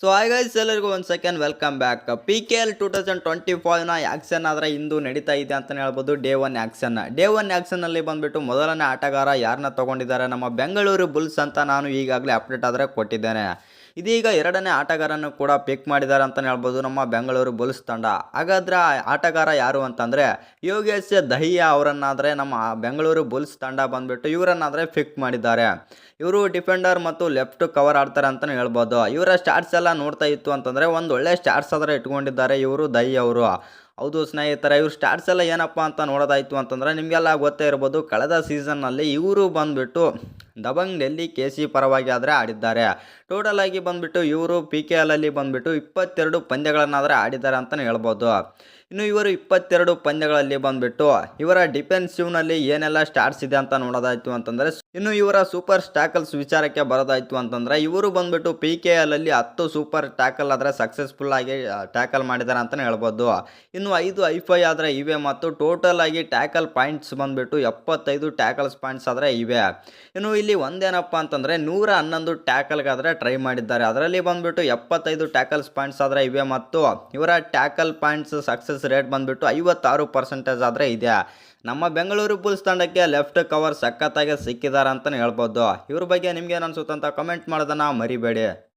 So hi guys ಎಲ್ಲರಿಗೂ ಒಂದು second welcome back P K L two thousand twenty ಫೋರ್ನ action ಆದರೆ ಇಂದು ನಡೀತಾ ಇದೆ ಅಂತಲೇ ಹೇಳ್ಬೋದು day one action day one ಆ್ಯಕ್ಷನಲ್ಲಿ ಬಂದುಬಿಟ್ಟು ಮೊದಲನೇ ಆಟಗಾರ ಯಾರನ್ನ ತೊಗೊಂಡಿದ್ದಾರೆ? ನಮ್ಮ ಬೆಂಗಳೂರು ಬುಲ್ಸ್ ಅಂತ ನಾನು ಈಗಾಗಲೇ ಅಪ್ಡೇಟ್ ಆದರೆ ಕೊಟ್ಟಿದ್ದೇನೆ. ಇದೀಗ ಎರಡನೇ ಆಟಗಾರನ್ನು ಕೂಡ ಪಿಕ್ ಮಾಡಿದ್ದಾರೆ ಅಂತಲೇ ಹೇಳ್ಬೋದು. ನಮ್ಮ ಬೆಂಗಳೂರು ಬುಲ್ಸ್ ತಂಡ. ಹಾಗಾದ್ರೆ ಆಟಗಾರ ಯಾರು ಅಂತಂದರೆ ಯೋಗೇಶ್ ದಹಿಯಾ ಅವರನ್ನಾದರೆ ನಮ್ಮ ಬೆಂಗಳೂರು ಬುಲ್ಸ್ ತಂಡ ಬಂದುಬಿಟ್ಟು ಇವರನ್ನಾದರೆ ಪಿಕ್ ಮಾಡಿದ್ದಾರೆ. ಇವರು ಡಿಫೆಂಡರ್ ಮತ್ತು ಲೆಫ್ಟ್ ಕವರ್ ಆಡ್ತಾರೆ ಅಂತಲೇ ಹೇಳ್ಬೋದು. ಇವರ ಸ್ಟಾರ್ಟ್ಸ್ ಎಲ್ಲ ನೋಡ್ತಾ ಇತ್ತು ಅಂತಂದರೆ ಒಂದು ಒಳ್ಳೆ ಸ್ಟಾರ್ಟ್ಸ್ ಆದರೆ ಇಟ್ಕೊಂಡಿದ್ದಾರೆ ಇವರು ದೈ ಅವರು. ಹೌದು ಸ್ನೇಹಿತರೆ, ಇವ್ರ ಸ್ಟಾರ್ಟ್ಸ್ ಎಲ್ಲ ಏನಪ್ಪ ಅಂತ ನೋಡೋದಾಯಿತು ಅಂತಂದರೆ ನಿಮಗೆಲ್ಲ ಗೊತ್ತೇ ಇರ್ಬೋದು, ಕಳೆದ ಸೀಸನ್ನಲ್ಲಿ ಇವರು ಬಂದುಬಿಟ್ಟು ದಬಂಗ್ ಡೆಲ್ಲಿ ಕೆ ಸಿ ಪರವಾಗಿ ಆದರೆ ಆಡಿದ್ದಾರೆ. ಟೋಟಲ್ ಆಗಿ ಬಂದುಬಿಟ್ಟು ಇವರು ಪಿ ಕೆ ಎಲಲ್ಲಿ ಬಂದುಬಿಟ್ಟು ಇಪ್ಪತ್ತೆರಡು ಪಂದ್ಯಗಳನ್ನಾದರೆ ಆಡಿದ್ದಾರೆ ಅಂತಲೇ ಹೇಳ್ಬೋದು. ಇನ್ನು ಇವರು ಇಪ್ಪತ್ತೆರಡು ಪಂದ್ಯಗಳಲ್ಲಿ ಬಂದ್ಬಿಟ್ಟು ಇವರ ಡಿಫೆನ್ಸಿವ್ನಲ್ಲಿ ಏನೆಲ್ಲ ಸ್ಟಾರ್ಸ್ ಇದೆ ಅಂತ ನೋಡೋದಾಯ್ತು ಅಂತಂದರೆ ಇನ್ನು ಇವರ ಸೂಪರ್ ಟ್ಯಾಕಲ್ಸ್ ವಿಚಾರಕ್ಕೆ ಬರೋದಾಯ್ತು ಅಂತಂದರೆ ಇವರು ಬಂದ್ಬಿಟ್ಟು ಪಿ ಕೆ ಎಲಲ್ಲಿ ಹತ್ತು ಸೂಪರ್ ಟ್ಯಾಕಲ್ ಆದರೆ ಸಕ್ಸಸ್ಫುಲ್ ಆಗಿ ಟ್ಯಾಕಲ್ ಮಾಡಿದ್ದಾರೆ ಅಂತಲೇ ಹೇಳ್ಬೋದು. ಇನ್ನು ಐದು ಐಫೈ ಆದರೆ ಇವೆ ಮತ್ತು ಟೋಟಲ್ ಆಗಿ ಟ್ಯಾಕಲ್ ಪಾಯಿಂಟ್ಸ್ ಬಂದ್ಬಿಟ್ಟು ಎಪ್ಪತ್ತೈದು ಟ್ಯಾಕಲ್ಸ್ ಪಾಯಿಂಟ್ಸ್ ಆದರೆ ಇವೆ. ಇನ್ನು ಇಲ್ಲಿ ಒಂದೇನಪ್ಪ ಅಂತಂದರೆ ನೂರ ಹನ್ನೊಂದು ಟ್ಯಾಕಲ್ಗಾದರೆ ಟ್ರೈ ಮಾಡಿದ್ದಾರೆ. ಅದರಲ್ಲಿ ಬಂದ್ಬಿಟ್ಟು ಎಪ್ಪತ್ತೈದು ಟ್ಯಾಕಲ್ಸ್ ಪಾಯಿಂಟ್ಸ್ ಆದರೆ ಇವೆ ಮತ್ತು ಇವರ ಟ್ಯಾಕಲ್ ಪಾಯಿಂಟ್ಸ್ ಸಕ್ಸಸ್ ರೇಟ್ ಬಂದುಬಿಟ್ಟು ಐವತ್ತಾರು ಪರ್ಸೆಂಟೇಜ್ ಆದರೆ ಇದೆ ನಮ್ಮ ಬೆಂಗಳೂರು ಬುಲ್ಸ್ ತಂಡಕ್ಕೆ ಲೆಫ್ಟ್ ಕವರ್ ಸಖತ್ತಾಗಿ ಸಿಕ್ಕಿದ್ದಾರೆ ಅಂತಲೇ ಹೇಳ್ಬೋದು. ಇವ್ರ ಬಗ್ಗೆ ನಿಮ್ಗೇನು ಅನಿಸುತ್ತಂತ ಕಮೆಂಟ್ ಮಾಡೋದನ್ನು ಮರಿಬೇಡಿ.